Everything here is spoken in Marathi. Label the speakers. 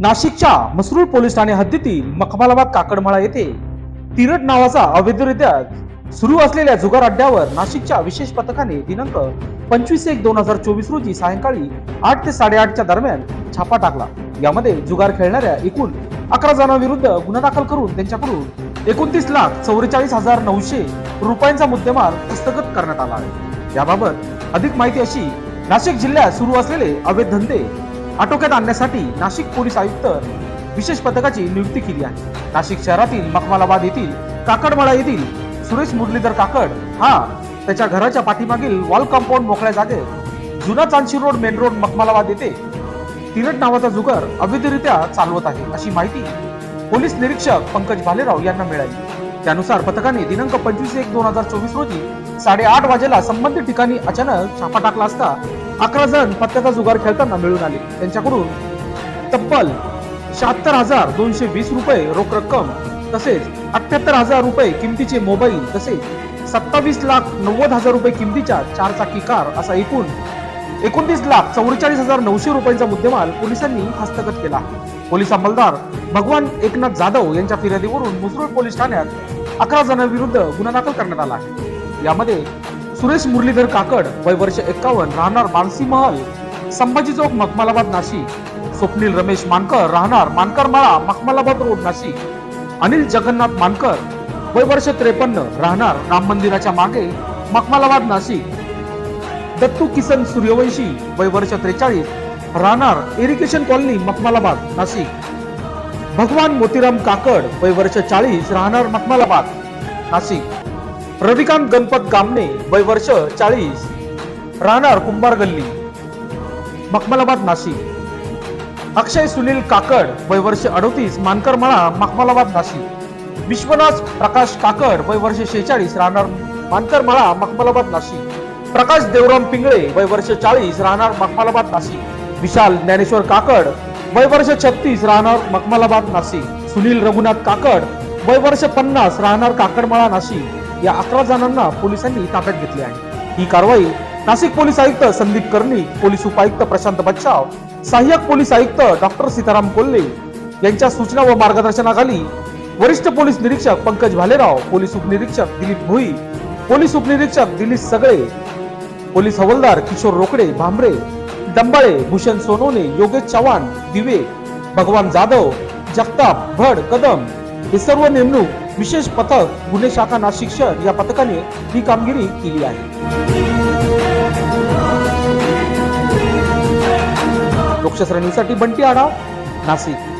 Speaker 1: नाशिकच्या मसरूळ पोलीस ठाणे हद्दीतील मखमालाबाद काकडमाळा येथे तिरट नावाचा अवैधरित्या सुरू असलेल्या जुगार अड्ड्यावर नाशिकच्या विशेष पथकाने दिनांक पंचवीस एक दोन हजार चोवीस रोजी सायंकाळी आठ ते साडेआठच्या दरम्यान छापा टाकला. यामध्ये जुगार खेळणाऱ्या एकूण अकरा जणांविरुद्ध गुन्हा दाखल करून त्यांच्याकडून एकोणतीस लाख चौवेचाळीस हजार नऊशे रुपयांचा मुद्देमाल हस्तगत करण्यात आला आहे. याबाबत अधिक माहिती अशी नाशिक जिल्ह्यात सुरू असलेले अवैध धंदे आटोक्यात आणण्यासाठी नाशिक पोलीस आयुक्त विशेष पथकाची नियुक्ती केली आहे. नाशिक शहरातील मखमालाबाद येथील काकडमाळा येथील सुरेश मुरलीधर काकड हा त्याच्या घराच्या पाठीमागील वॉल कंपाऊंड मोकळ्या जागेत जुना Chandshi road main road Makhmalabad येथे तिरट नावाचा जुगार अवैधरित्या चालवत आहे अशी माहिती पोलीस निरीक्षक पंकज भालेराव यांना मिळाली. त्यानुसार पथकाने दिनांक पंचवीस एक दोन हजार चोवीस रोजी साडेआठ वाजेला संबंधित ठिकाणी अचानक छापा टाकला असता अकरा जण पत्त्याचा जुगार खेळताना मिळून आले. त्यांच्याकडून तब्बल शहात्तर हजार दोनशे वीस रुपये रोख रक्कम तसेच अठ्याहत्तर हजार रुपये किमतीचे मोबाईल तसेच सत्तावीस लाख नव्वद हजार रुपये किमतीच्या चार चाकी कार असा एकूण एकोणतीस लाख चौवेचाळीस हजार नऊशे रुपयांचा मुद्देमाल पोलिसांनी हस्तगत केला. पोलीस अंमलदार भगवान एकनाथ जाधव यांच्या फिर्यादीवरून मुसरूळ पोलीस ठाण्यात अकरा जणांविरुद्ध गुन्हा दाखल करण्यात आला आहे. यामध्ये सुरेश मुरलीधर काकड वय वर्ष एक्कावन्न राहणार मानसी महल संभाजी चौक मखमालाबाद नाशिक स्वप्नील रमेश मानकर राहणार मानकर माळा मखमालाबाद रोड नाशिक अनिल जगन्नाथ मानकर वय वर्ष त्रेपन्न राहणार राम मंदिराच्या मागे मखमालाबाद नाशिक दत्तू किसन सूर्यवंशी वय वर्ष त्रेचाळीस राहणार इरिगेशन कॉलनी मखमालाबाद नाशिक. भगवान मोतीराम काकड वय वर्ष चाळीस राहणार मखमालाबाद. नाशिक. रविकांत गणपत कामणे वय वर्ष चाळीस राहणार कुंभार गल्ली. मखमलाबाद नाशिक. अक्षय सुनील काकड वय वर्ष अडोतीस मानकरमाळा मखमलाबाद नाशिक. विश्वनाथ प्रकाश काकड वय वर्ष शेहेचाळीस राहणार मानकरमाळा मखमलाबाद नाशिक. प्रकाश देवराम पिंगळे वय वर्ष चाळीस राहणार मखमलाबाद नाशिक. विशाल ज्ञानेश्वर काकड वय वर्ष छत्तीस राहणार मखमलाबाद नाशिक. सुनील रघुनाथ काकड वय वर्ष पन्नास राहणार काकडमाळा नाशिक. या अकरा जणांना पोलिसांनी ताब्यात घेतले आहे. ही कारवाई नाशिक पोलीस आयुक्त संदीप कर्णिक पोलीस उपायुक्त प्रशांत बच्चाव सहाय्यक पोलीस आयुक्त डॉक्टर सीताराम कोल्हे यांच्या सूचना व मार्गदर्शनाखाली वरिष्ठ पोलीस निरीक्षक पंकज भालेराव पोलीस उपनिरीक्षक दिलीप भोई पोलीस उपनिरीक्षक दिलीप सगळे पोलीस हवालदार किशोर रोकडे भांबरे डंबाळे भूषण सोनोने योगेश चव्हाण दिवे भगवान जाधव जगताप भड कदम हे सर्व नेमणूक विशेष पथक गुन्हे शाखा नाशिक शहर या पथकाने ही कामगिरी केली आहे. लोकशास्त्रणीसाठी बंटी आढाव नाशिक.